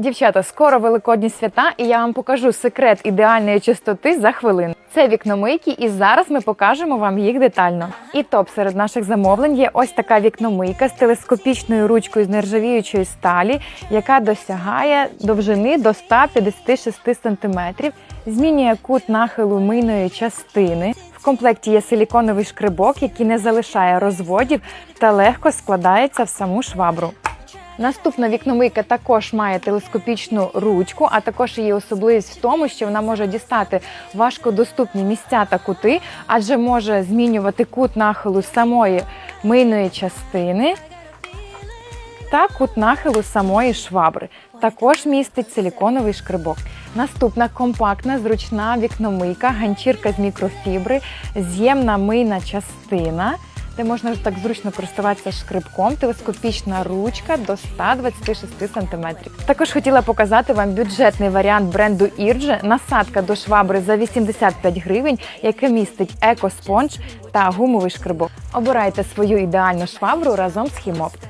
Дівчата, скоро великодні свята, і я вам покажу секрет ідеальної чистоти за хвилину. Це вікномийки, і зараз ми покажемо вам їх детально. І топ серед наших замовлень є ось така вікномийка з телескопічною ручкою з нержавіючої сталі, яка досягає довжини до 156 см, змінює кут нахилу мийної частини. В комплекті є силіконовий шкрибок, який не залишає розводів та легко складається в саму швабру. Наступна вікномийка також має телескопічну ручку, а також її особливість в тому, що вона може дістати важкодоступні місця та кути, адже може змінювати кут нахилу самої мийної частини та кут нахилу самої швабри. Також містить силіконовий шкрибок. Наступна компактна зручна вікномийка, ганчірка з мікрофібри, з'ємна мийна частина, де можна так зручно користуватися шкрибком, телескопічна ручка до 126 см. Також хотіла показати вам бюджетний варіант бренду Ірджа, насадка до швабри за 85 гривень, яке містить екоспонж та гумовий шкрибок. Обирайте свою ідеальну швабру разом з Хімопт.